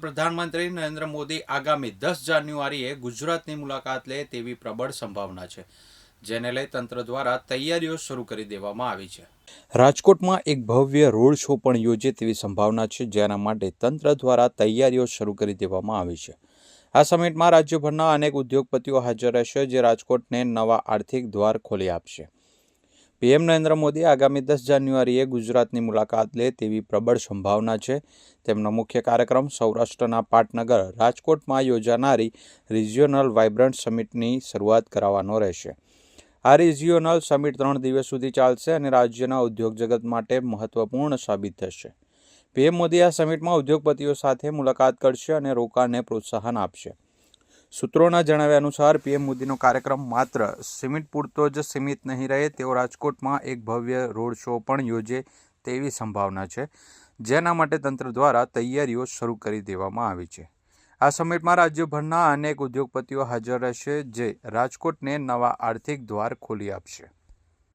પ્રધાનમંત્રી નરેન્દ્ર મોદી આગામી દસ જાન્યુઆરીએ ગુજરાતની મુલાકાત લે તેવી પ્રબળ સંભાવના છે, જેને લઈ તંત્ર દ્વારા તૈયારીઓ શરૂ કરી દેવામાં આવી છે. રાજકોટમાં એક ભવ્ય રોડ શો પણ યોજે તેવી સંભાવના છે, જેના માટે તંત્ર દ્વારા તૈયારીઓ શરૂ કરી દેવામાં આવી છે. આ સમિટમાં રાજ્યભરના અનેક ઉદ્યોગપતિઓ હાજર રહેશે, જે રાજકોટને નવા આર્થિક દ્વાર ખોલી આપશે. પીએમ નરેન્દ્ર મોદી આગામી દસ જાન્યુઆરીએ ગુજરાતની મુલાકાત લે તેવી પ્રબળ સંભાવના છે. તેમનો મુખ્ય કાર્યક્રમ સૌરાષ્ટ્રના પાટનગર, રાજકોટમાં યોજાનારી રિજિયોનલ વાઇબ્રન્ટ સમિટની શરૂઆત કરાવવાનો રહેશે. આ રિજિયોનલ સમિટ ત્રણ દિવસ સુધી ચાલશે અને રાજ્યના ઉદ્યોગ જગત માટે મહત્વપૂર્ણ સાબિત થશે. પીએમ મોદી આ સમિટમાં ઉદ્યોગપતિઓ સાથે મુલાકાત કરશે અને રોકાણને પ્રોત્સાહન આપશે. સૂત્રોના જણાવ્યા અનુસાર પીએમ મોદીનો કાર્યક્રમ માત્ર સિમિટ પૂરતો જ સીમિત નહીં રહે, તેઓ રાજકોટમાં એક ભવ્ય રોડ શો પણ યોજે તેવી સંભાવના છે, જેના માટે તંત્ર દ્વારા તૈયારીઓ શરૂ કરી દેવામાં આવી છે. આ સમિટમાં રાજ્યભરના અનેક ઉદ્યોગપતિઓ હાજર રહેશે, જે રાજકોટને નવા આર્થિક દ્વાર ખોલી આપશે.